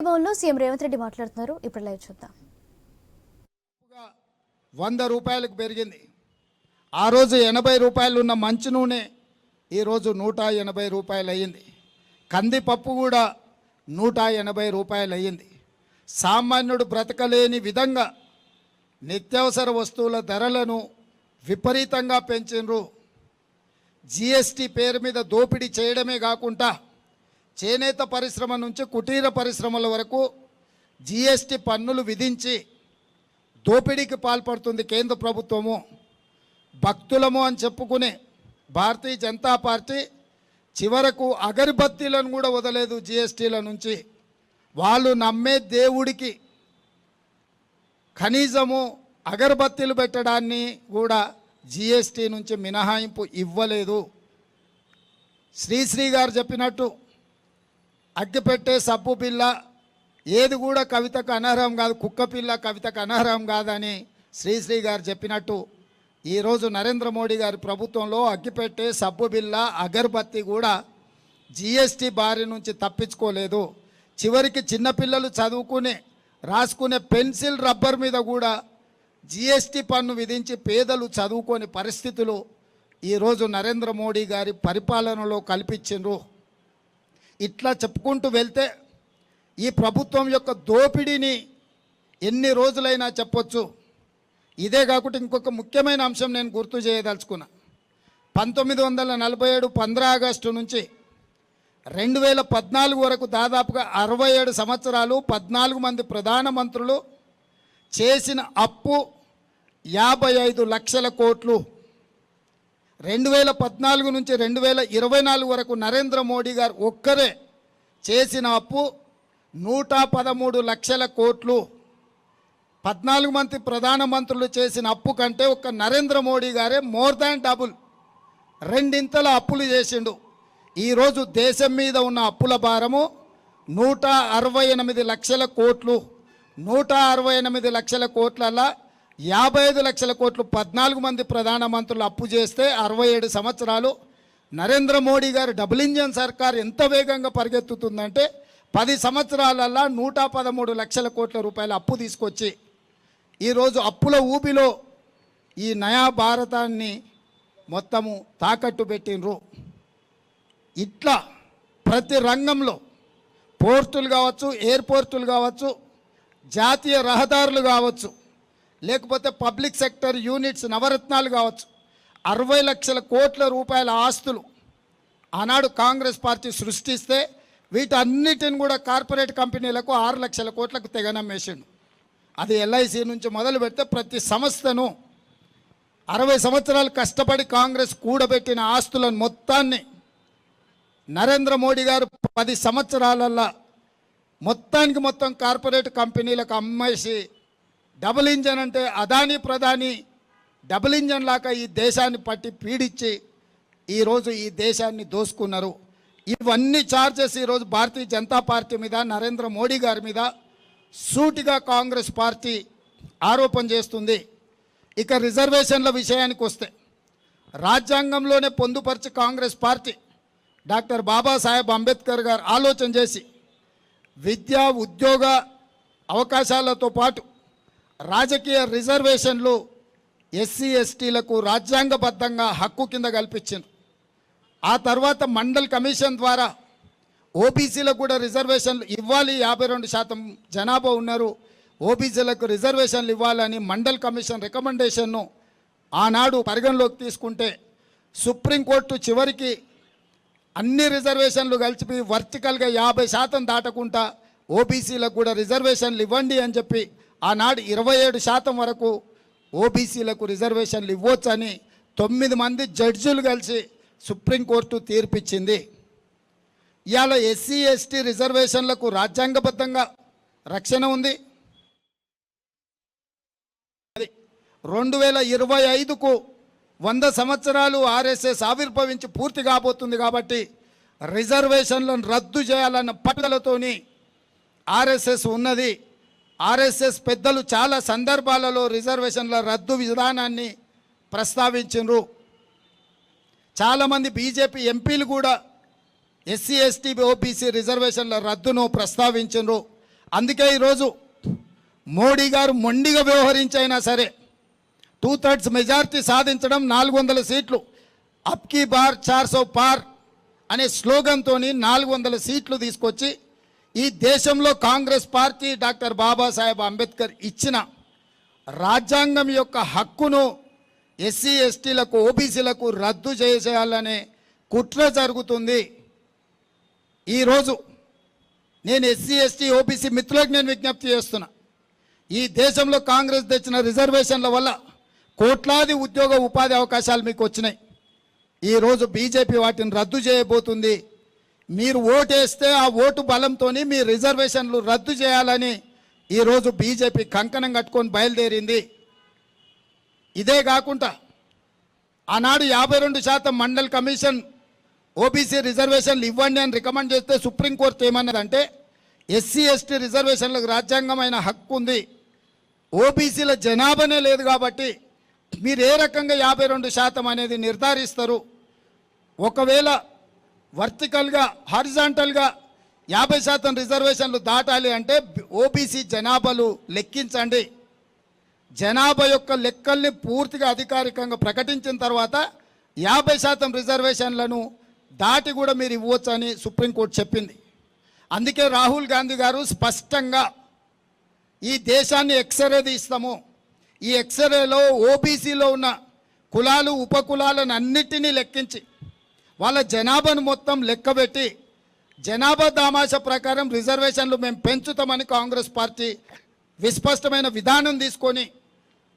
భవన్లో సీఎం రేవంత్ రెడ్డి మాట్లాడుతున్నారు. ఇప్పుడు లైవ్ చూద్దాం. వంద రూపాయలకు పెరిగింది. ఆ రోజు ఎనభై రూపాయలు ఉన్న మంచి నూనె ఈరోజు నూట ఎనభై రూపాయలు అయ్యింది కందిపప్పు కూడా నూట ఎనభై రూపాయలు అయ్యింది సామాన్యుడు బ్రతకలేని విధంగా నిత్యావసర వస్తువుల ధరలను విపరీతంగా పెంచిండ్రు జిఎస్టి పేరు మీద దోపిడీ చేయడమే కాకుండా చేనేత పరిశ్రమ నుంచి కుటీర పరిశ్రమల వరకు జిఎస్టి పన్నులు విధించి దోపిడీకి పాల్పడుతుంది కేంద్ర ప్రభుత్వము. భక్తులము అని చెప్పుకునే భారతీయ జనతా పార్టీ చివరకు అగరబత్తీలను కూడా వదలేదు జిఎస్టీల నుంచి. వాళ్ళు నమ్మే దేవుడికి కనీసము అగరబత్తీలు పెట్టడాన్ని కూడా జిఎస్టీ నుంచి మినహాయింపు ఇవ్వలేదు. శ్రీశ్రీ గారు చెప్పినట్టు అగ్గిపెట్టే సబ్బు పిల్ల ఏది కూడా కవితకు అనర్హం కాదు కుక్క పిల్ల కవితకు అనర్హం కాదని శ్రీశ్రీ గారు చెప్పినట్టు ఈరోజు నరేంద్ర మోడీ గారి ప్రభుత్వంలో అగ్గిపెట్టే సబ్బు బిల్ల అగర్బత్తి కూడా జిఎస్టీ బారి నుంచి తప్పించుకోలేదు. చివరికి చిన్నపిల్లలు చదువుకునే రాసుకునే పెన్సిల్ రబ్బర్ మీద కూడా జిఎస్టీ పన్ను విధించి పేదలు చదువుకోని పరిస్థితులు ఈరోజు నరేంద్ర మోడీ గారి పరిపాలనలో కల్పించిండ్రు. ఇట్లా చెప్పుకుంటూ వెళ్తే ఈ ప్రభుత్వం యొక్క దోపిడీని ఎన్ని రోజులైనా చెప్పొచ్చు. ఇదే కాకుండా ఇంకొక ముఖ్యమైన అంశం నేను గుర్తు చేయదలుచుకున్నా. పంతొమ్మిది వందల నలభై ఏడు పంద్ర ఆగస్టు నుంచి రెండు వేల పద్నాలుగు వరకు దాదాపుగా అరవై ఏడు సంవత్సరాలు పద్నాలుగు మంది ప్రధానమంత్రులు చేసిన అప్పు యాభై ఐదు లక్షల కోట్లు. రెండు వేల పద్నాలుగు నుంచి రెండు వేల ఇరవై నాలుగు వరకు నరేంద్ర మోడీ గారు ఒక్కరే చేసిన అప్పు నూట పదమూడు లక్షల కోట్లు. పద్నాలుగు మంది ప్రధానమంత్రులు చేసిన అప్పు కంటే ఒక్క నరేంద్ర మోడీ గారే మోర్ దాన్ డబుల్. రెండింతల అప్పులు చేసిండు. ఈరోజు దేశం మీద ఉన్న అప్పుల భారము నూట అరవై ఎనిమిది లక్షల కోట్లు. నూట అరవై ఎనిమిది లక్షల కోట్లల్లా యాభై ఐదు లక్షల కోట్లు పద్నాలుగు మంది ప్రధానమంత్రులు అప్పు చేస్తే అరవై ఏడు సంవత్సరాలు. నరేంద్ర మోడీ గారు డబుల్ ఇంజన్ సర్కార్ ఎంత వేగంగా పరిగెత్తుతుందంటే పది సంవత్సరాలల్లా నూట పదమూడు లక్షల కోట్ల రూపాయల అప్పు తీసుకొచ్చి ఈరోజు అప్పుల ఊబిలో ఈ నయా భారతాన్ని మొత్తము తాకట్టు పెట్టినరు ఇట్లా ప్రతి రంగంలో పోర్టులు కావచ్చు ఎయిర్పోర్టులు కావచ్చు జాతీయ రహదారులు కావచ్చు లేకపోతే పబ్లిక్ సెక్టర్ యూనిట్స్ నవరత్నాలు కావచ్చు. అరవై లక్షల కోట్ల రూపాయల ఆస్తులు ఆనాడు కాంగ్రెస్ పార్టీ సృష్టిస్తే వీటన్నిటిని కూడా కార్పొరేట్ కంపెనీలకు ఆరు లక్షల కోట్లకు తెగనమ్మేసిండు. అది ఎల్ఐసి నుంచి మొదలు పెడితే ప్రతి సంస్థను అరవై సంవత్సరాలు కష్టపడి కాంగ్రెస్ కూడబెట్టిన ఆస్తులను మొత్తాన్ని నరేంద్ర మోడీ గారు పది సంవత్సరాలల్లా మొత్తానికి మొత్తం కార్పొరేట్ కంపెనీలకు అమ్మేసి డబుల్ ఇంజన్ అంటే అదాని ప్రధాని డబుల్ ఇంజన్ లాగా ఈ దేశాన్ని పట్టి పీడించి ఈరోజు ఈ దేశాన్ని దోసుకున్నారు. ఇవన్నీ చార్జెస్ ఈరోజు భారతీయ జనతా పార్టీ మీద నరేంద్ర మోడీ గారి మీద సూటిగా కాంగ్రెస్ పార్టీ ఆరోపణ చేస్తుంది. ఇక రిజర్వేషన్ల విషయానికి వస్తే రాజ్యాంగంలోనే పొందుపరిచి Congress party doctor Babasaheb Ambedkar గారు ఆలోచన చేసి విద్యా ఉద్యోగ అవకాశాలతో పాటు రాజకీయ రిజర్వేషన్లు ఎస్సీ ఎస్టీలకు రాజ్యాంగబద్ధంగా హక్కు కింద కల్పించింది ఆ తర్వాత మండల్ కమిషన్ ద్వారా ఓబీసీలకు కూడా రిజర్వేషన్లు ఇవ్వాలి. యాభై రెండు శాతం జనాభా ఉన్నారు. ఓబీసీలకు రిజర్వేషన్లు ఇవ్వాలని మండల్ కమిషన్ రికమెండేషన్ను ఆనాడు పరిగణలోకి తీసుకుంటే సుప్రీంకోర్టు చివరికి అన్ని రిజర్వేషన్లు కలిపి వర్టికల్గా యాభై శాతం దాటకుండా ఓబీసీలకు కూడా రిజర్వేషన్లు ఇవ్వండి అని చెప్పి ఆనాడు ఇరవై ఏడు శాతం వరకు ఓబీసీలకు రిజర్వేషన్లు ఇవ్వొచ్చని తొమ్మిది మంది జడ్జులు కలిసి సుప్రీంకోర్టు తీర్పిచ్చింది. ఇవాళ ఎస్సీ ఎస్టీ రిజర్వేషన్లకు రాజ్యాంగబద్ధంగా రక్షణ ఉంది. అది రెండు వేల ఇరవై ఐదుకు వంద సంవత్సరాలు ఆర్ఎస్ఎస్ ఆవిర్భవించి పూర్తి కాబోతుంది కాబట్టి రిజర్వేషన్లను రద్దు చేయాలన్న పట్టుదలతోని ఆర్ఎస్ఎస్ ఉన్నది. ఆర్ఎస్ఎస్ పెద్దలు చాలా సందర్భాలలో రిజర్వేషన్ల రద్దు విధానాన్ని ప్రస్తావించరు చాలామంది బీజేపీ ఎంపీలు కూడా ఎస్సీ ఎస్టీ ఓబీసీ రిజర్వేషన్ల రద్దును ప్రస్తావించరు అందుకే ఈరోజు మోడీ గారు మొండిగా వ్యవహరించైనా సరే టూ థర్డ్స్ మెజార్టీ సాధించడం నాలుగు వందల సీట్లు అప్కీ బార్ చార్సో పార్ అనే స్లోగన్తో నాలుగు వందల సీట్లు తీసుకొచ్చి ఈ దేశంలో Congress party doctor Babasaheb Ambedkar ఇచ్చిన రాజ్యాంగం యొక్క హక్కును ఎస్సీ ఎస్టీలకు ఓబీసీలకు రద్దు చేసేయాలనే కుట్ర జరుగుతుంది. ఈరోజు నేను ఎస్సీ ఎస్టీ ఓబీసీ మిత్రులకు నేను విజ్ఞప్తి చేస్తున్నా. ఈ దేశంలో కాంగ్రెస్ తెచ్చిన రిజర్వేషన్ల వల్ల కోట్లాది ఉద్యోగ ఉపాధి అవకాశాలు మీకు వచ్చినాయి. ఈరోజు బీజేపీ వాటిని రద్దు చేయబోతుంది. మీరు ఓటేస్తే ఆ ఓటు బలంతో మీ రిజర్వేషన్లు రద్దు చేయాలని ఈరోజు బీజేపీ కంకణం కట్టుకొని బయలుదేరింది. ఇదే కాకుండా ఆనాడు యాభై రెండు శాతం మండల్ కమిషన్ ఓబీసీ రిజర్వేషన్లు ఇవ్వండి అని రికమెండ్ చేస్తే సుప్రీంకోర్టు ఏమన్నదంటే ఎస్సీ ఎస్టీ రిజర్వేషన్లకు రాజ్యాంగమైన హక్కు ఉంది. ఓబీసీల జనాభానే లేదు కాబట్టి మీరు ఏ రకంగా యాభై రెండు శాతం అనేది నిర్ధారిస్తారు? ఒకవేళ వర్టికల్గా హారిజాంటల్గా యాభై శాతం రిజర్వేషన్లు దాటాలి అంటే ఓబీసీ జనాభాలు లెక్కించండి. జనాభా యొక్క లెక్కల్ని పూర్తిగా అధికారికంగా ప్రకటించిన తర్వాత యాభై శాతం రిజర్వేషన్లను దాటి కూడా మీరు ఇవ్వచ్చు అని సుప్రీంకోర్టు చెప్పింది. అందుకే రాహుల్ గాంధీ గారు స్పష్టంగా ఈ దేశాన్ని ఎక్స్రే తీస్తాము. ఈ ఎక్స్రేలో ఓబీసీలో ఉన్న కులాలు ఉపకులాలను అన్నిటినీ లెక్కించి వాళ్ళ జనాభాను మొత్తం లెక్కబెట్టి జనాభా దామాష ప్రకారం రిజర్వేషన్లు మేము పెంచుతామని కాంగ్రెస్ పార్టీ విస్పష్టమైన విధానం తీసుకొని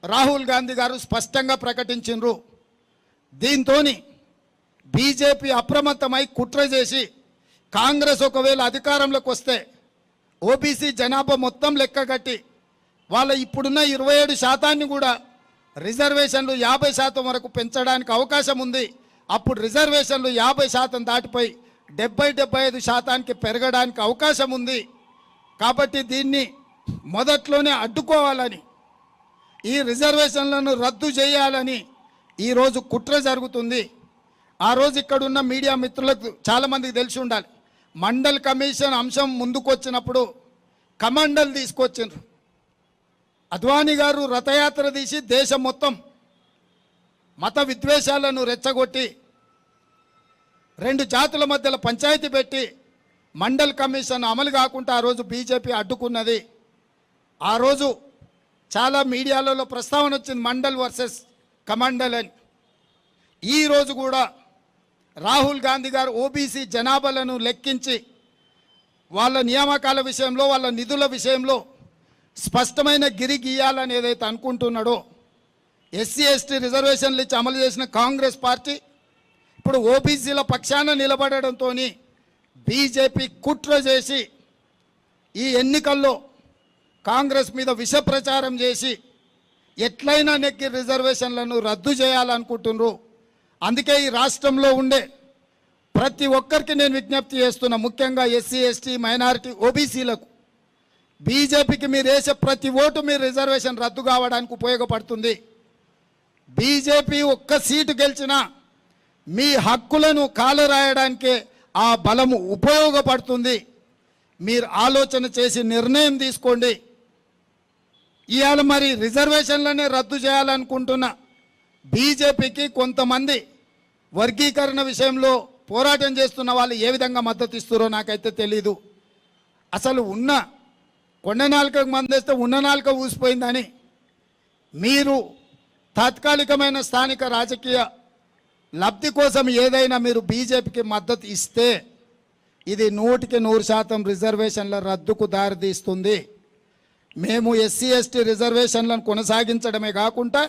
రాహుల్ గాంధీ గారు స్పష్టంగా ప్రకటించిండ్రు. దీంతో బీజేపీ అప్రమత్తమై కుట్ర చేసి కాంగ్రెస్ ఒకవేళ అధికారంలోకి వస్తే ఓబీసీ జనాభా మొత్తం లెక్క కట్టి వాళ్ళ ఇప్పుడున్న ఇరవై ఏడు శాతాన్ని కూడా రిజర్వేషన్లు యాభై శాతం వరకు పెంచడానికి అవకాశం ఉంది. అప్పుడు రిజర్వేషన్లు యాభై శాతం దాటిపోయి డెబ్బై డెబ్బై ఐదు శాతానికి పెరగడానికి అవకాశం ఉంది. కాబట్టి దీన్ని మొదట్లోనే అడ్డుకోవాలని ఈ రిజర్వేషన్లను రద్దు చేయాలని ఈరోజు కుట్ర జరుగుతుంది. ఆ రోజు ఇక్కడ ఉన్న మీడియా మిత్రులకు చాలామందికి తెలిసి ఉండాలి. మండల్ కమిషన్ అంశం ముందుకొచ్చినప్పుడు కమండల్ తీసుకొచ్చిండ్రు. అద్వానీ గారు రథయాత్ర తీసి దేశం మొత్తం మత విద్వేషాలను రెచ్చగొట్టి రెండు జాతుల మధ్యలో పంచాయతీ పెట్టి మండల్ కమిషన్ అమలు కాకుండా ఆ రోజు బీజేపీ అడ్డుకున్నది. ఆ రోజు చాలా మీడియాలలో ప్రస్తావన వచ్చింది మండల్ వర్సెస్ కమండల్ అని. ఈరోజు కూడా రాహుల్ గాంధీ గారు ఓబీసీ జనాభాలను లెక్కించి వాళ్ళ నియామకాల విషయంలో వాళ్ళ నిధుల విషయంలో స్పష్టమైన గిరి గీయాలని ఏదైతే అనుకుంటున్నాడో ఎస్సీ ఎస్టీ రిజర్వేషన్లు ఇచ్చి అమలు చేసిన కాంగ్రెస్ పార్టీ ఇప్పుడు ఓబీసీల పక్షాన నిలబడడంతో బీజేపీ కుట్ర చేసి ఈ ఎన్నికల్లో కాంగ్రెస్ మీద విష ప్రచారం చేసి ఎట్లయినా నెక్కి రిజర్వేషన్లను రద్దు చేయాలనుకుంటున్నారు. అందుకే ఈ రాష్ట్రంలో ఉండే ప్రతి ఒక్కరికి నేను విజ్ఞప్తి చేస్తున్నా ముఖ్యంగా ఎస్సీ ఎస్టీ మైనారిటీ ఓబీసీలకు. బీజేపీకి మీరు వేసే ప్రతి ఓటు మీరు రిజర్వేషన్ రద్దు కావడానికి ఉపయోగపడుతుంది. బీజేపీ ఒక్క సీటు గెలిచినా మీ హక్కులను కాలరాయడానికే ఆ బలము ఉపయోగపడుతుంది. మీరు ఆలోచన చేసి నిర్ణయం తీసుకోండి. ఇవాళ మరి రిజర్వేషన్లనే రద్దు చేయాలనుకుంటున్న బీజేపీకి కొంతమంది వర్గీకరణ విషయంలో పోరాటం చేస్తున్న వాళ్ళు ఏ విధంగా మద్దతు ఇస్తారో నాకైతే తెలీదు. అసలు ఉన్న కొండ నాలుకకు మందేస్తే ఉన్న నాలుక ఊసిపోయిందని మీరు తాత్కాలికమైన స్థానిక రాజకీయ లబ్ధి కోసం ఏదైనా మీరు బీజేపీకి మద్దతు ఇస్తే ఇది నూటికి నూరు శాతం రిజర్వేషన్ల రద్దుకు దారితీస్తుంది. మేము ఎస్సీ ఎస్టీ రిజర్వేషన్లను కొనసాగించడమే కాకుండా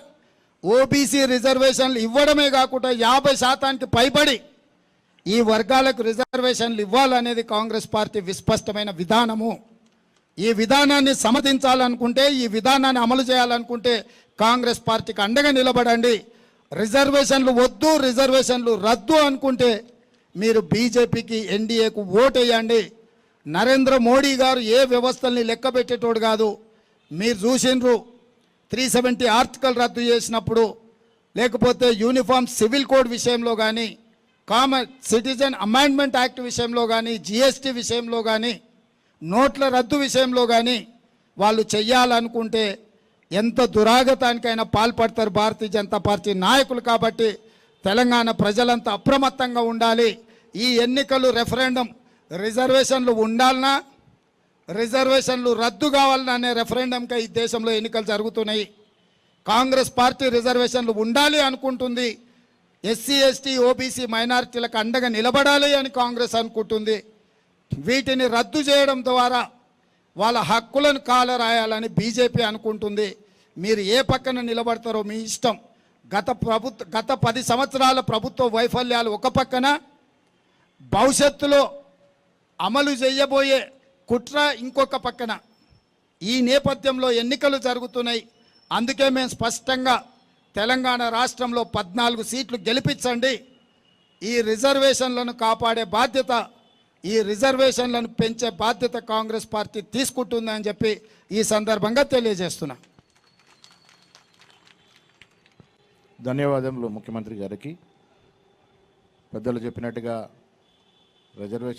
ఓబీసీ రిజర్వేషన్లు ఇవ్వడమే కాకుండా యాభై శాతానికి పైబడి ఈ వర్గాలకు రిజర్వేషన్లు ఇవ్వాలనేది కాంగ్రెస్ పార్టీ విస్పష్టమైన విధానము. ఈ విధానాన్ని సమర్థించాలనుకుంటే ఈ విధానాన్ని అమలు చేయాలనుకుంటే కాంగ్రెస్ పార్టీకి అండగా నిలబడండి. రిజర్వేషన్లు వద్దు రిజర్వేషన్లు రద్దు అనుకుంటే మీరు బీజేపీకి ఎన్డీఏకు ఓటేయండి. నరేంద్ర మోడీ గారు ఏ వ్యవస్థల్ని లెక్క పెట్టేటోడు కాదు. మీరు చూసిండ్రు త్రీ సెవెంటీ ఆర్టికల్ రద్దు చేసినప్పుడు లేకపోతే యూనిఫామ్ సివిల్ కోడ్ విషయంలో కానీ కామన్ సిటిజన్ అమెండ్మెంట్ యాక్ట్ విషయంలో కానీ జిఎస్టీ విషయంలో కానీ నోట్ల రద్దు విషయంలో కానీ వాళ్ళు చెయ్యాలనుకుంటే ఎంత దురాగతానికైనా పాల్పడతారు భారతీయ జనతా పార్టీ నాయకులు కాబట్టి తెలంగాణ ప్రజలంతా అప్రమత్తంగా ఉండాలి. ఈ ఎన్నికలు రెఫరెండం రిజర్వేషన్లు ఉండాలనా? రిజర్వేషన్లు రద్దు కావాలన్నా అనే రెఫరెండంకి ఈ దేశంలో ఎన్నికలు జరుగుతున్నాయి. కాంగ్రెస్ పార్టీ రిజర్వేషన్లు ఉండాలి అనుకుంటుంది. ఎస్సీ ఎస్టీ ఓబీసీ మైనారిటీలకు అండగా నిలబడాలి అని కాంగ్రెస్ అనుకుంటుంది. వీటిని రద్దు చేయడం ద్వారా వాళ్ళ హక్కులను కాలరాయాలని బీజేపీ అనుకుంటుంది. మీరు ఏ పక్కన నిలబడతారో మీ ఇష్టం. గత ప్రభుత్వ గత పది సంవత్సరాల ప్రభుత్వ వైఫల్యాలు ఒక పక్కన భవిష్యత్తులో అమలు చేయబోయే కుట్ర ఇంకొక పక్కన. ఈ నేపథ్యంలో ఎన్నికలు జరుగుతున్నాయి. అందుకే మేము స్పష్టంగా తెలంగాణ రాష్ట్రంలో పద్నాలుగు సీట్లు గెలిపించండి. ఈ రిజర్వేషన్లను కాపాడే బాధ్యత ఈ రిజర్వేషన్లను పెంచే బాధ్యత కాంగ్రెస్ పార్టీ తీసుకుంటుందని చెప్పి ఈ సందర్భంగా తెలియజేస్తున్నా. ధన్యవాదములు ముఖ్యమంత్రి గారికి. పెద్దలు చెప్పినట్టుగా రిజర్వేషన్